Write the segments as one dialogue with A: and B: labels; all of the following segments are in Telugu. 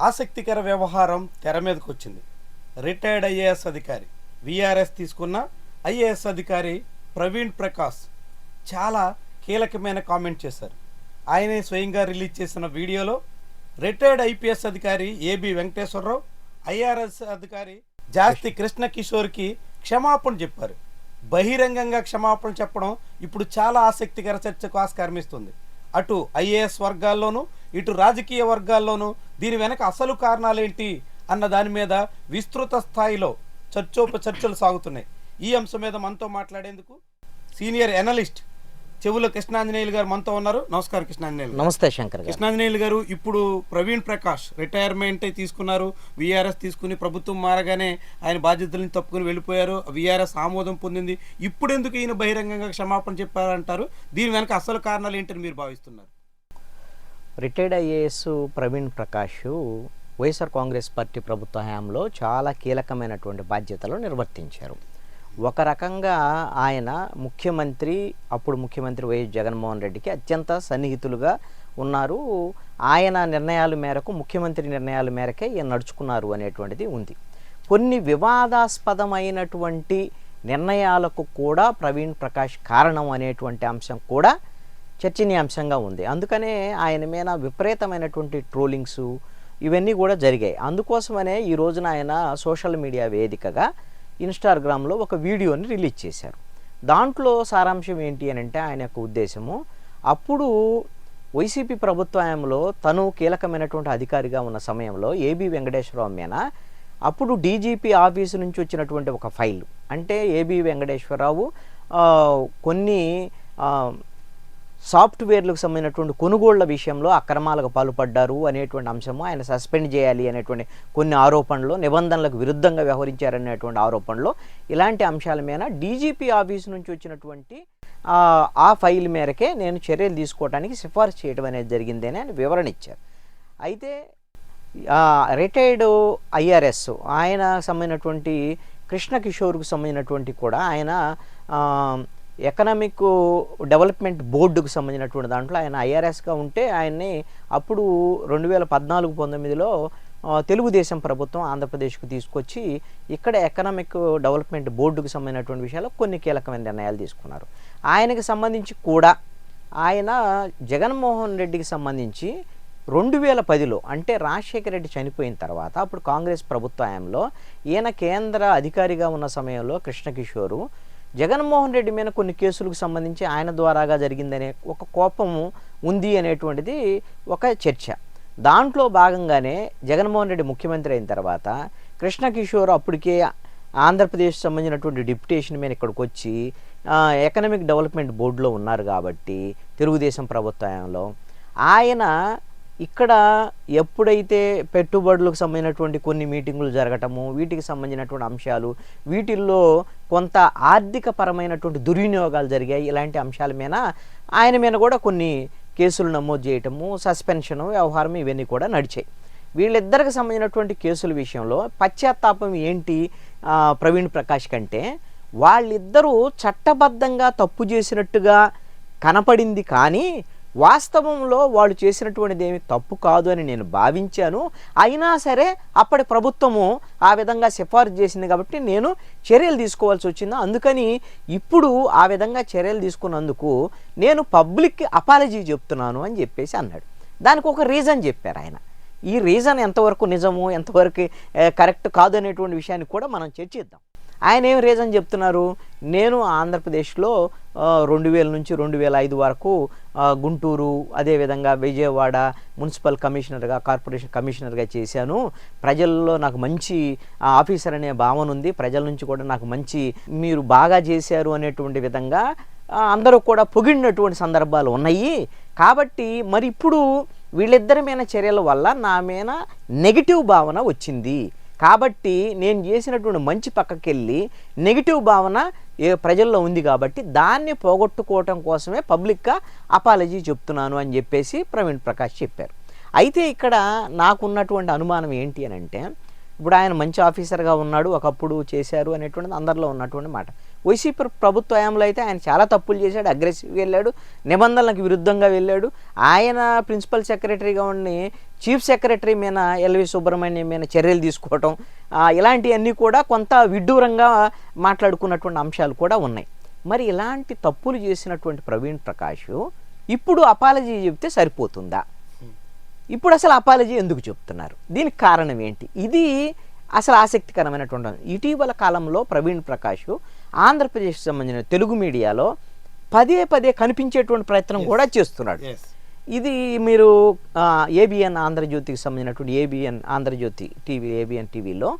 A: ఆసక్తికర వ్యవహారం తెర మీదకి వచ్చింది రిటైర్డ్ ఐఏఎస్ అధికారి విఆర్ఎస్ తీసుకున్న ఐఏఎస్ అధికారి ప్రవీణ్ ప్రకాష్ చాలా కీలకమైన కామెంట్ చేశారు. ఆయనే స్వయంగా రిలీజ్ చేసిన వీడియోలో రిటైర్డ్ ఐపీఎస్ అధికారి ఏబి వెంకటేశ్వరరావు ఐఆర్ఎస్ అధికారి జాస్తి కృష్ణ కిషోర్కి క్షమాపణ చెప్పారు. బహిరంగంగా క్షమాపణ చెప్పడం ఇప్పుడు చాలా ఆసక్తికర చర్చకు ఆస్కారమిస్తుంది. అటు ఐఏఎస్ వర్గాల్లోనూ ఇటు రాజకీయ వర్గాల్లోనూ దీని వెనక అసలు కారణాలేంటి అన్న దాని మీద విస్తృత స్థాయిలో చర్చోపచర్చలు సాగుతున్నాయి. ఈ అంశం మీద మనతో మాట్లాడేందుకు సీనియర్ ఎనలిస్ట్ చెవుల కృష్ణాంజనేయులు గారు మనతో ఉన్నారు. నమస్కారం కృష్ణాంజనేయులు.
B: నమస్తే శంకర్
A: కృష్ణాంజనేయులు గారు ఇప్పుడు ప్రవీణ్ ప్రకాష్ రిటైర్మెంట్ తీసుకున్నారు. విఆర్ఎస్ తీసుకుని ప్రభుత్వం మారగానే ఆయన బాధ్యతలను తప్పుకుని వెళ్ళిపోయారు. విఆర్ఎస్ ఆమోదం పొందింది. ఇప్పుడు ఎందుకు ఈయన బహిరంగంగా క్షమాపణ చెప్పారంటారు? దీని వెనక అసలు కారణాలు ఏంటని మీరు భావిస్తున్నారు?
B: Retired IAS Praveen Prakash YSR Congress party ప్రభుత్వ హయాంలో చాలా కీలకమైనటువంటి బాధ్యతలు నిర్వర్తించారు. ఒక రకంగా ఆయన ముఖ్యమంత్రి అప్పుడు ముఖ్యమంత్రి వైఎస్ జగన్మోహన్ రెడ్డికి అత్యంత సన్నిహితులుగా ఉన్నారు. ఆయన నిర్ణయాల మేరకు ముఖ్యమంత్రి నిర్ణయాల మేరకే ఈయన నడుచుకున్నారు అనేటువంటిది ఉంది. కొన్ని వివాదాస్పదమైనటువంటి నిర్ణయాలకు కూడా ప్రవీణ్ ప్రకాష్ కారణం అనేటువంటి అంశం కూడా చర్చనీయాంశంగా ఉంది. అందుకనే ఆయన మీద విపరీతమైనటువంటి ట్రోలింగ్స్ ఇవన్నీ కూడా జరిగాయి. అందుకోసమనే ఈ రోజున ఆయన సోషల్ మీడియా వేదికగా ఇన్స్టాగ్రామ్లో ఒక వీడియోని రిలీజ్ చేశారు. దాంట్లో సారాంశం ఏంటి అని అంటే ఆయన యొక్క ఉద్దేశము అప్పుడు వైసీపీ ప్రభుత్వంలో తను కీలకమైనటువంటి అధికారిగా ఉన్న సమయంలో ఏబి వెంకటేశ్వరరావు మీద అప్పుడు డీజీపీ ఆఫీసు నుంచి వచ్చినటువంటి ఒక ఫైల్. అంటే ఏబి వెంకటేశ్వరరావు కొన్ని సాఫ్ట్వేర్లకు సంబంధించినటువంటి కొనుగోళ్ళ విషయంలో అక్రమాలకు పాల్పడ్డారు అనేటువంటి అంశము ఆయన సస్పెండ్ చేయాలి అనేటువంటి కొన్ని ఆరోపణలు నిబంధనలకు విరుద్ధంగా వ్యవహరించారనేటువంటి ఆరోపణలు. ఇలాంటి అంశాల మీద డీజీపీ ఆఫీస్ నుంచి వచ్చినటువంటి ఆ, ఫైల్ మేరకే నేను చర్యలు తీసుకోవడానికి సిఫార్సు చేయడం అనేది జరిగింది అని ఆయన వివరణ ఇచ్చారు. అయితే రిటైర్డ్ ఐఆర్ఎస్ ఆయన సంబంధించినటువంటి కృష్ణ కిషోర్కు సంబంధించినటువంటి కూడా ఆయన ఎకనామిక్ డెవలప్మెంట్ బోర్డుకు సంబంధించినటువంటి దాంట్లో ఆయన ఐఆర్ఎస్గా ఉంటే ఆయన్ని అప్పుడు రెండు వేల పద్నాలుగు పంతొమ్మిదిలో తెలుగుదేశం ప్రభుత్వం ఆంధ్రప్రదేశ్కు తీసుకొచ్చి ఇక్కడ ఎకనామిక్ డెవలప్మెంట్ బోర్డుకు సంబంధించినటువంటి విషయాల్లో కొన్ని కీలకమైన నిర్ణయాలు తీసుకున్నారు. ఆయనకు సంబంధించి కూడా ఆయన జగన్మోహన్ రెడ్డికి సంబంధించి రెండు వేల పదిలో అంటే రాజశేఖర రెడ్డి చనిపోయిన తర్వాత అప్పుడు కాంగ్రెస్ ప్రభుత్వ హయాంలో ఈయన కేంద్ర అధికారిగా ఉన్న సమయంలో కృష్ణకిషోరు జగన్మోహన్ రెడ్డి మీద కొన్ని కేసులకు సంబంధించి ఆయన ద్వారాగా జరిగిందనే ఒక కోపము ఉంది అనేటువంటిది ఒక చర్చ. దాంట్లో భాగంగానే జగన్మోహన్ రెడ్డి ముఖ్యమంత్రి అయిన తర్వాత కృష్ణకిషోర్ అప్పటికే ఆంధ్రప్రదేశ్ సంబంధించినటువంటి డిప్యుటేషన్ మీద ఇక్కడికి వచ్చి ఎకనామిక్ డెవలప్మెంట్ బోర్డులో ఉన్నారు కాబట్టి తెలుగుదేశం ప్రభుత్వంలో. ఆయన ఇక్కడ ఎప్పుడైతే పెట్టుబడులకు సంబంధించినటువంటి కొన్ని మీటింగులు జరగటము వీటికి సంబంధించినటువంటి అంశాలు వీటిల్లో కొంత ఆర్థిక పరమైనటువంటి దుర్వినియోగాలు జరిగాయి. ఇలాంటి అంశాల మీద ఆయన మీద కూడా కొన్ని కేసులు నమోదు చేయటము సస్పెన్షను వ్యవహారం ఇవన్నీ కూడా నడిచాయి. వీళ్ళిద్దరికి సంబంధించినటువంటి కేసుల విషయంలో పశ్చాత్తాపం ఏంటి ప్రవీణ్ ప్రకాష్ కంటే వాళ్ళిద్దరూ చట్టబద్ధంగా తప్పు చేసినట్టుగా కనపడింది కానీ వాస్తవంలో వాళ్ళు చేసినటువంటిది ఏమి తప్పు కాదు అని నేను భావించాను. అయినా సరే అప్పటి ప్రభుత్వము ఆ విధంగా సిఫార్సు చేసింది కాబట్టి నేను చర్యలు తీసుకోవాల్సి వచ్చింది. అందుకని ఇప్పుడు ఆ విధంగా చర్యలు తీసుకున్నందుకు నేను పబ్లిక్కి అపాలజీ చెప్తున్నాను అని చెప్పేసి అన్నాడు. దానికి ఒక రీజన్ చెప్పారు ఆయన. ఈ రీజన్ ఎంతవరకు నిజము ఎంతవరకు కరెక్ట్ కాదు అనేటువంటి విషయాన్ని కూడా మనం చర్చిద్దాం. ఆయన ఏం రీజన్ చెప్తున్నారు? నేను ఆంధ్రప్రదేశ్లో రెండు వేల నుంచి రెండు వేల ఐదు వరకు గుంటూరు అదేవిధంగా విజయవాడ మున్సిపల్ కమిషనర్గా కార్పొరేషన్ కమిషనర్గా చేశాను. ప్రజల్లో నాకు మంచి ఆఫీసర్ అనే భావన ఉంది. ప్రజల నుంచి కూడా నాకు మంచి మీరు బాగా చేశారు అనేటువంటి విధంగా అందరూ కూడా పొగిడినటువంటి సందర్భాలు ఉన్నాయి. కాబట్టి మరి ఇప్పుడు వీళ్ళిద్దరి మీద చర్యల వల్ల నా మీద నెగిటివ్ భావన వచ్చింది. కాబట్టి నేను చేసినటువంటి మంచి పక్కకెళ్ళి నెగిటివ్ భావన ఏ ప్రజల్లో ఉంది కాబట్టి దాన్ని పోగొట్టుకోవటం కోసమే పబ్లిక్గా అపాలజీ చెప్తున్నాను అని చెప్పేసి ప్రవీణ్ ప్రకాష్ చెప్పారు. అయితే ఇక్కడ నాకున్నటువంటి అనుమానం ఏంటి అని అంటే ఇప్పుడు ఆయన మంచి ఆఫీసర్గా ఉన్నాడు ఒకప్పుడు చేశారు అనేటువంటిది అందరిలో ఉన్నటువంటి మాట. వైసీపీ ప్రభుత్వ హయాంలో అయితే ఆయన చాలా తప్పులు చేశాడు అగ్రెసివ్గా వెళ్ళాడు నిబంధనలకు విరుద్ధంగా వెళ్ళాడు. ఆయన ప్రిన్సిపల్ సెక్రటరీగా ఉండి చీఫ్ సెక్రటరీ మీద ఎల్వి సుబ్రహ్మణ్యం మీద చర్యలు తీసుకోవటం ఇలాంటివన్నీ కూడా కొంత విడ్డూరంగా మాట్లాడుకున్నటువంటి అంశాలు కూడా ఉన్నాయి. మరి ఇలాంటి తప్పులు చేసినటువంటి ప్రవీణ్ ప్రకాష్ ఇప్పుడు అపాలజీ చెప్తే సరిపోతుందా? ఇప్పుడు అసలు అపాలజీ ఎందుకు చెప్తున్నారు? దీనికి కారణం ఏంటి? ఇది అసలు ఆసక్తికరమైనటువంటి ఇటీవల కాలంలో ప్రవీణ్ ప్రకాష్ ఆంధ్రప్రదేశ్ సంబంధించిన తెలుగు మీడియాలో పదే పదే కనిపించేటువంటి ప్రయత్నం కూడా చేస్తున్నాడు. ఇది మీరు ఏబిఎన్ ఆంధ్రజ్యోతికి సంబంధించినటువంటి ఏబిఎన్ ఆంధ్రజ్యోతి టీవీ ఏబిఎన్ టీవీలో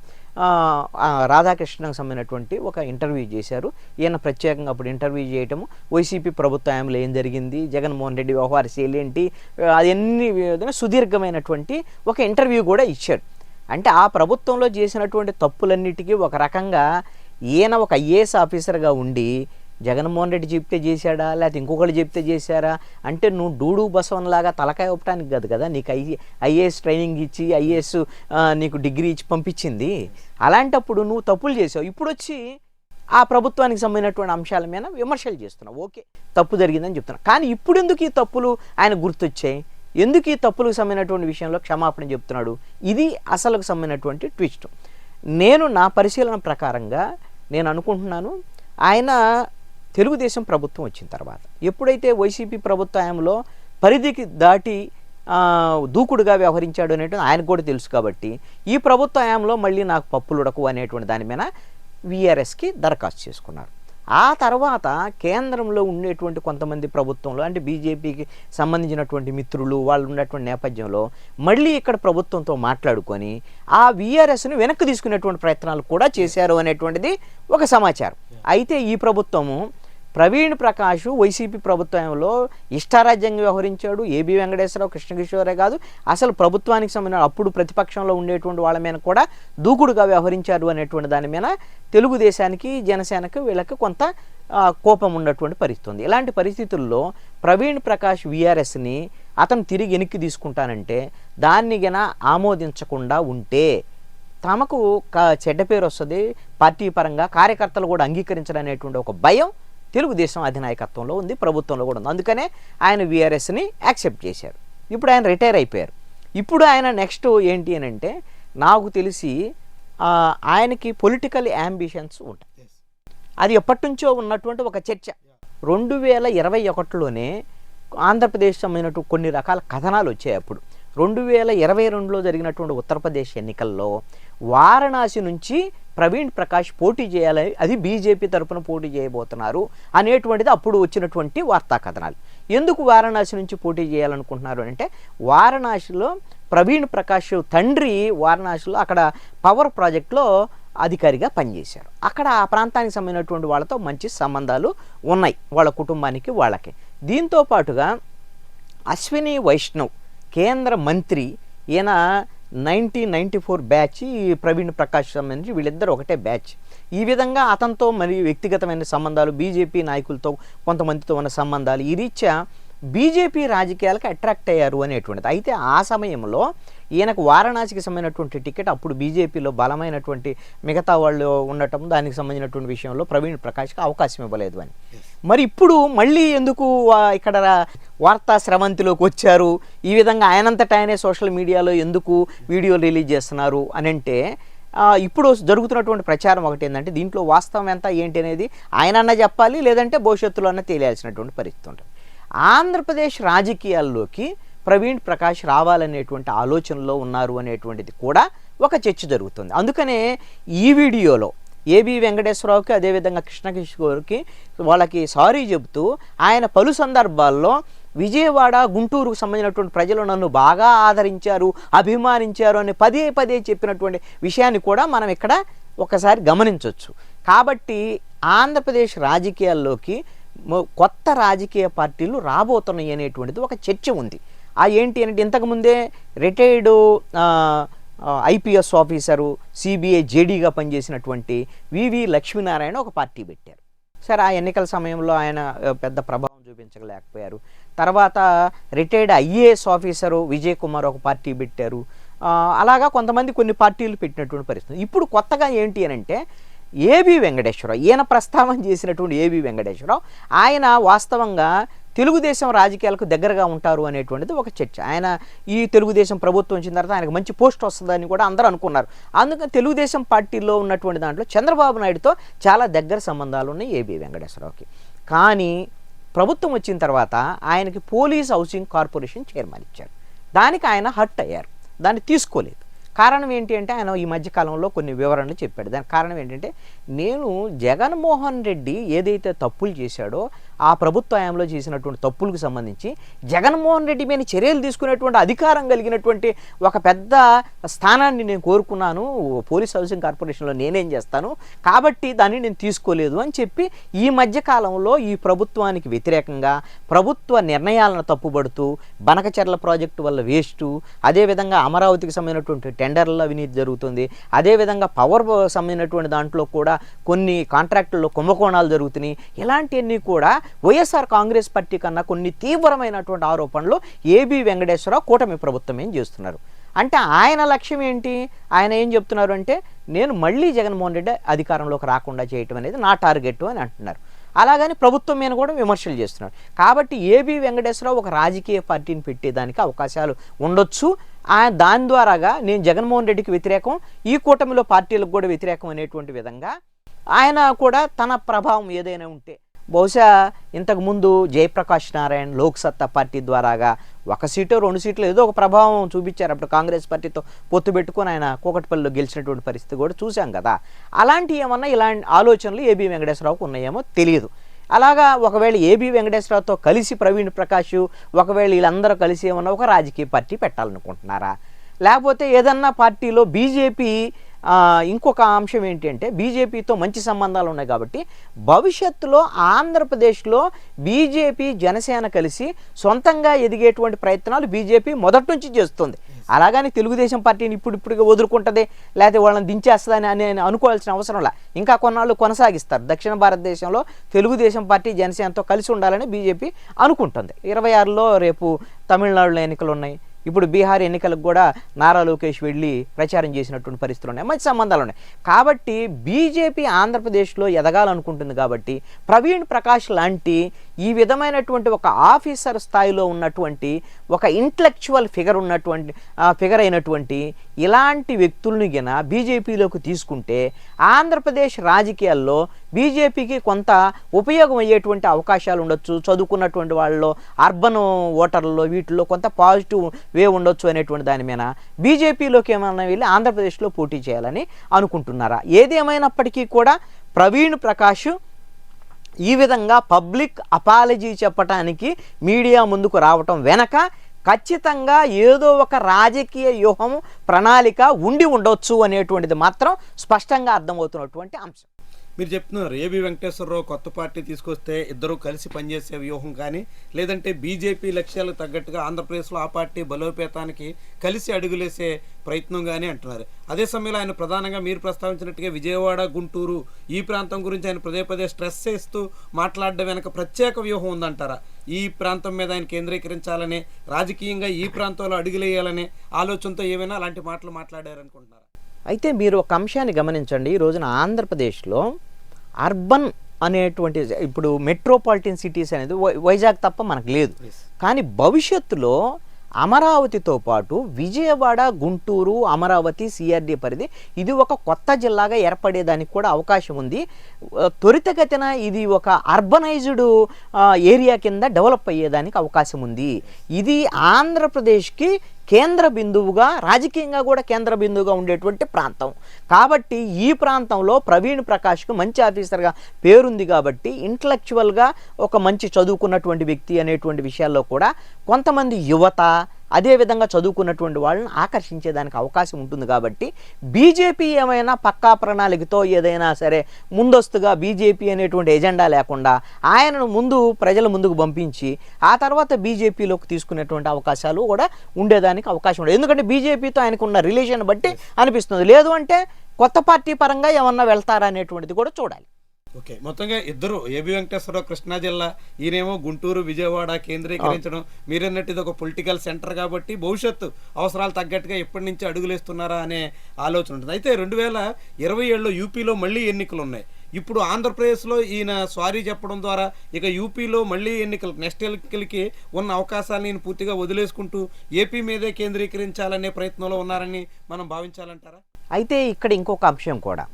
B: రాధాకృష్ణకు సంబంధించినటువంటి ఒక ఇంటర్వ్యూ చేశారు. ఈయన ప్రత్యేకంగా అప్పుడు ఇంటర్వ్యూ చేయటము వైసీపీ ప్రభుత్వ హయాంలో ఏం జరిగింది జగన్మోహన్ రెడ్డి వ్యవహార శైలి ఏంటి అవన్నీ విధంగా సుదీర్ఘమైనటువంటి ఒక ఇంటర్వ్యూ కూడా ఇచ్చాడు. అంటే ఆ ప్రభుత్వంలో చేసినటువంటి తప్పులన్నిటికీ ఒక రకంగా ఈయన ఒక ఐఏఎస్ ఆఫీసర్గా ఉండి జగన్మోహన్ రెడ్డి చెప్తే చేశాడా? లేకపోతే ఇంకొకళ్ళు చెప్తే చేశారా? అంటే నువ్వు డూడు బసవన్ లాగా తలకాయ ఇవ్వటానికి కాదు కదా? నీకు ఐ ఐఏఎస్ ట్రైనింగ్ ఇచ్చి ఐఏఎస్ నీకు డిగ్రీ ఇచ్చి పంపించింది. అలాంటప్పుడు నువ్వు తప్పులు చేసావు. ఇప్పుడు వచ్చి ఆ ప్రభుత్వానికి సంబంధించినటువంటి అంశాల మీద విమర్శలు చేస్తున్నావు. ఓకే తప్పు జరిగిందని చెప్తున్నా. కానీ ఇప్పుడు ఎందుకు ఈ తప్పులు ఆయన గుర్తొచ్చాయి? ఎందుకు ఈ తప్పులకు సంబంధించినటువంటి విషయంలో క్షమాపణ చెప్తున్నాడు? ఇది అసలుకు సంబంధించినటువంటి ట్విస్ట్. నేను నా పరిశీలన ప్రకారంగా నేను అనుకుంటున్నాను ఆయన తెలుగుదేశం ప్రభుత్వం వచ్చిన తర్వాత. ఎప్పుడైతే వైసీపీ ప్రభుత్వ హయాంలో పరిధికి దాటి దూకుడుగా వ్యవహరించాడు అనేటువంటి ఆయనకు కూడా తెలుసు కాబట్టి ఈ ప్రభుత్వ హయాంలో మళ్ళీ నాకు పప్పులుడకు అనేటువంటి దాని మీద విఆర్ఎస్కి దరఖాస్తు చేసుకున్నారు. ఆ తర్వాత కేంద్రంలో ఉండేటువంటి కొంతమంది ప్రభుత్వంలో అంటే బీజేపీకి సంబంధించినటువంటి మిత్రులు వాళ్ళు ఉన్నటువంటి నేపథ్యంలో మళ్ళీ ఇక్కడ ప్రభుత్వంతో మాట్లాడుకొని ఆ విఆర్ఎస్ను వెనక్కి తీసుకునేటువంటి ప్రయత్నాలు కూడా చేశారు అనేటువంటిది ఒక సమాచారం. అయితే ఈ ప్రభుత్వము ప్రవీణ్ ప్రకాష్ వైసీపీ ప్రభుత్వంలో ఇష్టారాజ్యంగా వ్యవహరించాడు. ఏబి వెంకటేశ్వరరావు కృష్ణకిషోరే కాదు అసలు ప్రభుత్వానికి సంబంధించిన అప్పుడు ప్రతిపక్షంలో ఉండేటువంటి వాళ్ళ మీద కూడా దూకుడుగా వ్యవహరించారు అనేటువంటి దాని మీద తెలుగుదేశానికి జనసేనకి వీళ్ళకి కొంత కోపం ఉన్నటువంటి పరిస్థితి ఉంది. ఇలాంటి పరిస్థితుల్లో ప్రవీణ్ ప్రకాష్ విఆర్ఎస్ని అతను తిరిగి వెనక్కి తీసుకుంటానంటే దాన్ని గన ఆమోదించకుండా ఉంటే తమకు క- చెడ్డ పేరు వస్తుంది. పార్టీ పరంగా కార్యకర్తలు కూడా అంగీకరించడం అనేటువంటి ఒక భయం తెలుగుదేశం అధినాయకత్వంలో ఉంది ప్రభుత్వంలో కూడా ఉంది. అందుకనే ఆయన విఆర్ఎస్ని యాక్సెప్ట్ చేశారు. ఇప్పుడు ఆయన రిటైర్ అయిపోయారు. ఇప్పుడు ఆయన నెక్స్ట్ ఏంటి అని అంటే నాకు తెలిసి ఆయనకి పొలిటికల్ యాంబిషన్స్ ఉంటాయి. అది ఎప్పటి నుంచో ఉన్నటువంటి ఒక చర్చ. రెండు వేల ఇరవై ఒకటిలోనే ఆంధ్రప్రదేశ్ సంబంధించినట్టు కొన్ని రకాల కథనాలు వచ్చాయి అప్పుడు. రెండు వేల ఇరవై రెండులో జరిగినటువంటి ఉత్తరప్రదేశ్ ఎన్నికల్లో వారణాసి నుంచి ప్రవీణ్ ప్రకాష్ పోటీ చేయాలని అది బీజేపీ తరపున పోటీ చేయబోతున్నారు అనేటువంటిది అప్పుడు వచ్చినటువంటి వార్తా కథనాలు ఎందుకు వారణాసి నుంచి పోటీ చేయాలనుకుంటున్నారు అంటే వారణాసిలో ప్రవీణ్ ప్రకాష్ తండ్రి వారణాసిలో అక్కడ పవర్ ప్రాజెక్ట్లో అధికారిగా పనిచేశారు. అక్కడ ఆ ప్రాంతానికి సంబంధించినటువంటి వాళ్ళతో మంచి సంబంధాలు ఉన్నాయి వాళ్ళ కుటుంబానికి వాళ్ళకి. దీంతో పాటుగా అశ్విని వైష్ణవ్ కేంద్ర మంత్రి ఈయన నైన్టీన్ నైంటీ ఫోర్ బ్యాచ్ ఈ ప్రవీణ్ ప్రకాష్ సంబంధించి వీళ్ళిద్దరు ఒకటే బ్యాచ్. ఈ విధంగా అతనితో మరి వ్యక్తిగతమైన సంబంధాలు బీజేపీ నాయకులతో కొంతమందితో ఉన్న సంబంధాలు ఈ రీత్యా బీజేపీ రాజకీయాలకు అట్రాక్ట్ అయ్యారు అనేటువంటిది. అయితే ఆ సమయంలో ఈయనకు వారణాసికి సంబంధించినటువంటి టికెట్ అప్పుడు బీజేపీలో బలమైనటువంటి మిగతా వాళ్ళు ఉండటం దానికి సంబంధించినటువంటి విషయంలో ప్రవీణ్ ప్రకాష్కి అవకాశం ఇవ్వలేదు అని. మరి ఇప్పుడు మళ్ళీ ఎందుకు ఇక్కడ వార్తా స్రవంతిలోకి వచ్చారు? ఈ విధంగా ఆయనంతటా ఆయనే సోషల్ మీడియాలో ఎందుకు వీడియో రిలీజ్ చేస్తున్నారు అని అంటే ఇప్పుడు జరుగుతున్నటువంటి ప్రచారం ఒకటి ఏంటంటే దీంట్లో వాస్తవం ఎంత ఏంటి అనేది ఆయనన్నా చెప్పాలి లేదంటే భవిష్యత్తులో అన్న తెలియాల్సినటువంటి పరిస్థితి ఉంటుంది. ఆంధ్రప్రదేశ్ రాజకీయాల్లోకి ప్రవీణ్ ప్రకాష్ రావాలనేటువంటి ఆలోచనలో ఉన్నారు అనేటువంటిది కూడా ఒక చర్చ జరుగుతుంది. అందుకనే ఈ వీడియోలో ఏబి వెంకటేశ్వరరావుకి అదేవిధంగా కృష్ణకిషోర్కి వాళ్ళకి సారీ చెబుతూ ఆయన పలు సందర్భాల్లో విజయవాడ గుంటూరుకు సంబంధించినటువంటి ప్రజలు నన్ను బాగా ఆదరించారు అభిమానించారు అని పదే పదే చెప్పినటువంటి విషయాన్ని కూడా మనం ఇక్కడ ఒకసారి గమనించవచ్చు కాబట్టి ఆంధ్రప్రదేశ్ రాజకీయాల్లోకి కొత్త రాజకీయ పార్టీలు రాబోతున్నాయి అనేటువంటిది ఒక చర్చ ఉంది. ఆ ఏంటి అంటే ఇంతకుముందే రిటైర్డ్ ఐపీఎస్ ఆఫీసరు సిబిఐ జేడీగా పనిచేసినటువంటి వివి లక్ష్మీనారాయణ ఒక పార్టీ పెట్టారు. సరే ఆ ఎన్నికల సమయంలో ఆయన పెద్ద ప్రభావం చూపించలేకపోయారు. తర్వాత retired IAS officer Vijay Kumar ఒక పార్టీ పెట్టారు. అలాగా కొంతమంది కొన్ని పార్టీలు పెట్టినటువంటి పరిస్థితి. ఇప్పుడు కొత్తగా ఏంటి అని అంటే ఏబి వెంకటేశ్వరరావు. ఈయన ప్రస్తావన చేసినటువంటి ఏబి వెంకటేశ్వరరావు. ఆయన వాస్తవంగా తెలుగుదేశం రాజకీయాలకు దగ్గరగా ఉంటారు అనేటువంటిది ఒక చర్చ. ఆయన ఈ తెలుగుదేశం ప్రభుత్వం వచ్చిన తర్వాత ఆయనకు మంచి పోస్ట్ వస్తుందని కూడా అందరూ అనుకున్నారు. అందుకని తెలుగుదేశం పార్టీలో ఉన్నటువంటి దాంట్లో చంద్రబాబు నాయుడుతో చాలా దగ్గర సంబంధాలు ఉన్నాయి ఏబి వెంకటేశ్వరరావుకి. కానీ ప్రభుత్వం వచ్చిన తర్వాత ఆయనకి పోలీస్ హౌసింగ్ కార్పొరేషన్ చైర్మన్ ఇచ్చారు. దానికి ఆయన హర్ట్ అయ్యారు. దాన్ని తీసుకోలేదు. కారణం ఏంటి అంటే ఆయన ఈ మధ్యకాలంలో కొన్ని వివరణలు చెప్పాడు. దానికి కారణం ఏంటంటే నేను జగన్మోహన్ రెడ్డి ఏదైతే తప్పులు చేశాడో ఆ ప్రభుత్వ హయాంలో చేసినటువంటి తప్పులకు సంబంధించి జగన్మోహన్ రెడ్డి మీద చర్యలు తీసుకునేటువంటి అధికారం కలిగినటువంటి ఒక పెద్ద స్థానాన్ని నేను కోరుకున్నాను. పోలీస్ హౌసింగ్ కార్పొరేషన్లో నేనేం చేస్తాను? కాబట్టి దాన్ని నేను తీసుకోలేదు అని చెప్పి ఈ మధ్యకాలంలో ఈ ప్రభుత్వానికి వ్యతిరేకంగా ప్రభుత్వ నిర్ణయాలను తప్పుబడుతూ బనకచెర్ల ప్రాజెక్టు వల్ల వేస్టు అదేవిధంగా అమరావతికి సంబంధించినటువంటి టెండర్ల అవినీతి జరుగుతుంది. అదేవిధంగా పవర్ సంబంధించినటువంటి దాంట్లో కూడా కొన్ని కాంట్రాక్టుల్లో కుంభకోణాలు జరుగుతున్నాయి. ఇలాంటివన్నీ కూడా వైఎస్ఆర్ కాంగ్రెస్ పార్టీ కన్నా కొన్ని తీవ్రమైనటువంటి ఆరోపణలు ఏబి వెంకటేశ్వరరావు కూటమి ప్రభుత్వం ఏం చేస్తున్నారు? అంటే ఆయన లక్ష్యం ఏంటి? ఆయన ఏం చెప్తున్నారు అంటే నేను మళ్ళీ జగన్మోహన్ రెడ్డి అధికారంలోకి రాకుండా చేయటం అనేది నా టార్గెట్ అని అంటున్నారు. అలాగని ప్రభుత్వం మీద కూడా విమర్శలు చేస్తున్నారు. కాబట్టి ఏబి వెంకటేశ్వరరావు ఒక రాజకీయ పార్టీని పెట్టేదానికి అవకాశాలు ఉండొచ్చు. దాని ద్వారాగా నేను జగన్మోహన్ రెడ్డికి వ్యతిరేకం ఈ కూటమిలో పార్టీలకు కూడా వ్యతిరేకం అనేటువంటి విధంగా ఆయన కూడా తన ప్రభావం ఏదైనా ఉంటే బహుశా ఇంతకుముందు జయప్రకాష్ నారాయణ లోక్సత్తా పార్టీ ద్వారాగా ఒక సీటు రెండు సీట్లు ఏదో ఒక ప్రభావం చూపించారు. అప్పుడు కాంగ్రెస్ పార్టీతో పొత్తు పెట్టుకుని ఆయన కూకట్పల్లిలో గెలిచినటువంటి పరిస్థితి కూడా చూసాం కదా. అలాంటి ఏమన్నా ఇలాంటి ఆలోచనలు ఏబి వెంకటేశ్వరరావుకు ఉన్నాయేమో తెలియదు. అలాగా ఒకవేళ ఏబి వెంకటేశ్వరరావుతో కలిసి ప్రవీణ్ ప్రకాష్ ఒకవేళ వీళ్ళందరూ కలిసి ఏమన్నా ఒక రాజకీయ పార్టీ పెట్టాలనుకుంటున్నారా? లేకపోతే ఏదన్నా పార్టీలో బీజేపీ ఇంకొక అంశం ఏంటి అంటే బీజేపీతో మంచి సంబంధాలు ఉన్నాయి కాబట్టి భవిష్యత్తులో ఆంధ్రప్రదేశ్లో బీజేపీ జనసేన కలిసి సొంతంగా ఎదిగేటువంటి ప్రయత్నాలు బీజేపీ మొదటి నుంచి చేస్తుంది. అలాగని తెలుగుదేశం పార్టీని ఇప్పుడు ఇప్పుడుగా వదులుకుంటుంది లేకపోతే వాళ్ళని దించేస్తుందని అని అనుకోవాల్సిన అవసరం లే. ఇంకా కొన్నాళ్ళు కొనసాగిస్తారు. దక్షిణ భారతదేశంలో తెలుగుదేశం పార్టీ జనసేనతో కలిసి ఉండాలని బీజేపీ అనుకుంటుంది. ఇరవై ఆరులో రేపు తమిళనాడులో ఎన్నికలు ఉన్నాయి. ఇప్పుడు బీహార్ ఎన్నికలకు కూడా నారా లోకేష్ వెళ్ళి ప్రచారం చేసినటువంటి పరిస్థితులు ఉన్నాయి. మంచి సంబంధాలు ఉన్నాయి. కాబట్టి బీజేపీ ఆంధ్రప్రదేశ్లో ఎదగాలనుకుంటుంది కాబట్టి ప్రవీణ్ ప్రకాష్ లాంటి ఈ విధమైనటువంటి ఒక ఆఫీసర్ స్థాయిలో ఉన్నటువంటి ఒక ఇంటలెక్చువల్ ఫిగర్ ఉన్నటువంటి ఫిగర్ అయినటువంటి ఇలాంటి వ్యక్తులను గిన బీజేపీలోకి తీసుకుంటే ఆంధ్రప్రదేశ్ రాజకీయాల్లో బీజేపీకి కొంత ఉపయోగం అయ్యేటువంటి అవకాశాలు ఉండొచ్చు. చదువుకున్నటువంటి వాళ్ళలో అర్బన్ ఓటర్లలో వీటిల్లో కొంత పాజిటివ్ వే ఉండొచ్చు అనేటువంటి దాని మీద బీజేపీలోకి ఏమైనా వెళ్ళి ఆంధ్రప్రదేశ్లో పోటీ చేయాలని అనుకుంటున్నారా? ఏది కూడా ప్రవీణ్ ప్రకాష్ ఈ విధంగా పబ్లిక్ అపాలజీ చెప్పటానికి మీడియా ముందుకు రావటం వెనక ఖచ్చితంగా ఏదో ఒక రాజకీయ వ్యూహం ప్రణాళిక ఉండి ఉండొచ్చు అనేటువంటిది మాత్రం స్పష్టంగా అర్థమవుతున్నటువంటి అంశం.
A: మీరు చెప్తున్నారు ఏబి వెంకటేశ్వరరావు కొత్త పార్టీ తీసుకొస్తే ఇద్దరు కలిసి పనిచేసే వ్యూహం కానీ లేదంటే బీజేపీ లక్ష్యాలకు తగ్గట్టుగా ఆంధ్రప్రదేశ్లో ఆ పార్టీ బలోపేతానికి కలిసి అడుగులేసే ప్రయత్నం కానీ అంటున్నారు. అదే సమయంలో ఆయన ప్రధానంగా మీరు ప్రస్తావించినట్టుగా విజయవాడ గుంటూరు ఈ ప్రాంతం గురించి ఆయన పదే పదే స్ట్రెస్ చేస్తూ మాట్లాడడం వెనక ప్రత్యేక వ్యూహం ఉందంటారా? ఈ ప్రాంతం మీద ఆయన కేంద్రీకరించాలని రాజకీయంగా ఈ ప్రాంతంలో అడుగులేయాలనే ఆలోచనతో ఏమైనా అలాంటి మాటలు మాట్లాడారనుకుంటున్నారు?
B: అయితే మీరు ఒక అంశాన్ని గమనించండి. ఈ రోజున ఆంధ్రప్రదేశ్లో అర్బన్ అనేటువంటి ఇప్పుడు మెట్రోపాలిటన్ సిటీస్ అనేది వైజాగ్ తప్ప మనకు లేదు. కానీ భవిష్యత్తులో అమరావతితో పాటు విజయవాడ గుంటూరు అమరావతి సిఆర్డి పరిధి ఇది ఒక కొత్త జిల్లాగా ఏర్పడేదానికి కూడా అవకాశం ఉంది. త్వరితగతిన ఇది ఒక అర్బనైజ్డ్ ఏరియా కింద డెవలప్ అయ్యేదానికి అవకాశం ఉంది. ఇది ఆంధ్రప్రదేశ్కి కేంద్ర బిందువుగా రాజకీయంగా కూడా కేంద్ర బిందువుగా ఉండేటువంటి ప్రాంతం. కాబట్టి ఈ ప్రాంతంలో ప్రవీణ్ ప్రకాష్కు మంచి ఆఫీసర్గా పేరుంది కాబట్టి ఇంటలెక్చువల్గా ఒక మంచి చదువుకున్నటువంటి వ్యక్తి అనేటువంటి విషయాల్లో కూడా కొంతమంది యువత అదేవిధంగా చదువుకున్నటువంటి వాళ్ళని ఆకర్షించేదానికి అవకాశం ఉంటుంది కాబట్టి బీజేపీ ఏమైనా పక్కా ప్రణాళికతో ఏదైనా సరే ముందస్తుగా బీజేపీ అనేటువంటి ఎజెండా లేకుండా ఆయనను ముందు ప్రజల ముందుకు పంపించి ఆ తర్వాత బీజేపీలోకి తీసుకునేటువంటి అవకాశాలు కూడా ఉండేదానికి అవకాశం ఉండదు. ఎందుకంటే బీజేపీతో ఆయనకున్న రిలేషన్ బట్టి అనిపిస్తుంది. లేదు అంటే కొత్త పార్టీ పరంగా ఏమన్నా వెళ్తారా అనేటువంటిది కూడా చూడాలి.
A: ఓకే. మొత్తంగా ఇద్దరు ఏబి వెంకటేశ్వరరావు కృష్ణా జిల్లా ఈయనేమో గుంటూరు విజయవాడ కేంద్రీకరించడం. మీరన్నట్టు ఇది ఒక పొలిటికల్ సెంటర్ కాబట్టి భవిష్యత్తు అవసరాలు తగ్గట్టుగా ఎప్పటి నుంచి అడుగులేస్తున్నారా అనే ఆలోచన ఉంటుంది. అయితే రెండు వేల ఇరవై ఏడులో యూపీలో మళ్ళీ ఎన్నికలు ఉన్నాయి ఇప్పుడు ఆంధ్రప్రదేశ్లో ఈయన సారీ చెప్పడం ద్వారా ఇక యూపీలో మళ్ళీ ఎన్నికలు నెక్స్ట్ ఎన్నికలకి ఉన్న అవకాశాలను ఈయన పూర్తిగా వదిలేసుకుంటూ ఏపీ మీదే కేంద్రీకరించాలనే ప్రయత్నంలో ఉన్నారని మనం భావించాలంటారా?
B: అయితే ఇక్కడ ఇంకొక అంశం కూడా.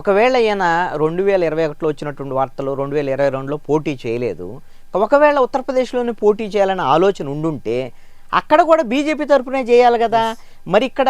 B: ఒకవేళ ఈయన రెండు వేల ఇరవై ఒకటిలో వచ్చినటువంటి వార్తలు రెండు వేల ఇరవై రెండులో పోటీ చేయలేదు. ఒకవేళ ఉత్తరప్రదేశ్లోనే పోటీ చేయాలనే ఆలోచన ఉండుంటే అక్కడ కూడా బీజేపీ తరఫునే చేయాలి కదా. మరి ఇక్కడ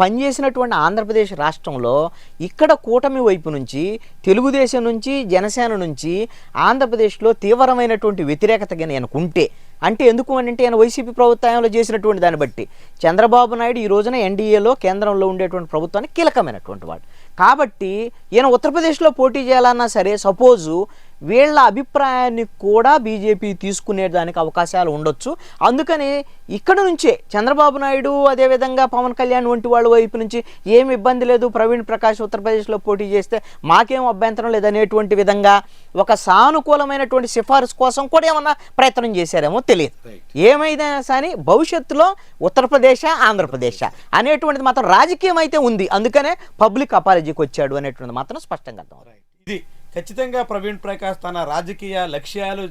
B: పనిచేసినటువంటి ఆంధ్రప్రదేశ్ రాష్ట్రంలో ఇక్కడ కూటమి వైపు నుంచి తెలుగుదేశం నుంచి జనసేన నుంచి ఆంధ్రప్రదేశ్లో తీవ్రమైనటువంటి వ్యతిరేకత కానీ అనుకుంటే అంటే ఎందుకు అని అంటే ఆయన వైసీపీ ప్రభుత్వంలో చేసినటువంటి దాన్ని బట్టి. చంద్రబాబు నాయుడు ఈ రోజున ఎన్డీఏలో కేంద్రంలో ఉండేటువంటి ప్రభుత్వానికి కీలకమైనటువంటి వాడు. కాబట్టి ఈయన ఉత్తరప్రదేశ్లో పోటీ చేయాలన్నా సరే సపోజు వీళ్ళ అభిప్రాయాన్ని కూడా బీజేపీ తీసుకునేదానికి అవకాశాలు ఉండొచ్చు. అందుకని ఇక్కడ నుంచే చంద్రబాబు నాయుడు అదేవిధంగా పవన్ కళ్యాణ్ వంటి వాళ్ళ వైపు నుంచి ఏం ఇబ్బంది లేదు. ప్రవీణ్ ప్రకాష్ ఉత్తరప్రదేశ్లో పోటీ చేస్తే మాకేం అభ్యంతరం లేదనేటువంటి విధంగా ఒక సానుకూలమైనటువంటి సిఫారసు కోసం కూడా ఏమన్నా ప్రయత్నం చేశారేమో తెలియదు. ఏమైనా సరే భవిష్యత్తులో ఉత్తరప్రదేశ్ ఆంధ్రప్రదేశ్ అనేటువంటిది మాత్రం రాజకీయం అయితే ఉంది. అందుకనే పబ్లిక్ అపాలజీకి వచ్చాడు అనేటువంటిది మాత్రం స్పష్టంగా అర్థం.
A: ఇది ఖచ్చితంగా ప్రవీణ్ ప్రకాష్ తన రాజకీయ లక్ష్యాలు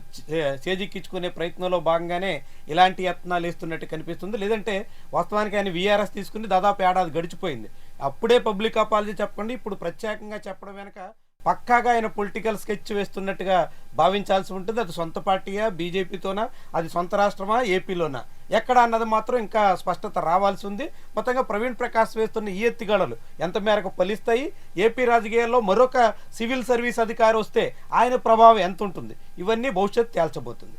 A: చేజిక్కించుకునే ప్రయత్నంలో భాగంగానే ఇలాంటి యత్నాలు వేస్తున్నట్టు కనిపిస్తుంది. లేదంటే వాస్తవానికి ఆయన వీఆర్ఎస్ తీసుకుని దాదాపు ఏడాది గడిచిపోయింది. అప్పుడే పబ్లిక్ అపాలజీ చెప్పండి ఇప్పుడు ప్రత్యేకంగా చెప్పడం వెనక పక్కాగా ఆయన పొలిటికల్ స్కెచ్ వేస్తున్నట్టుగా భావించాల్సి ఉంటుంది. అది సొంత పార్టీయా బీజేపీతోనా? అది సొంత రాష్ట్రమా ఏపీలోనా? ఎక్కడ అన్నది మాత్రం ఇంకా స్పష్టత రావాల్సి ఉంది. మొత్తంగా ప్రవీణ్ ప్రకాష్ వేస్తున్న ఈ ఎత్తిగడలు ఎంత మేరకు ఫలిస్తాయి? ఏపీ రాజకీయాల్లో మరొక సివిల్ సర్వీస్ అధికారి వస్తే ఆయన ప్రభావం ఎంత ఉంటుంది? ఇవన్నీ భవిష్యత్తు తేల్చబోతుంది.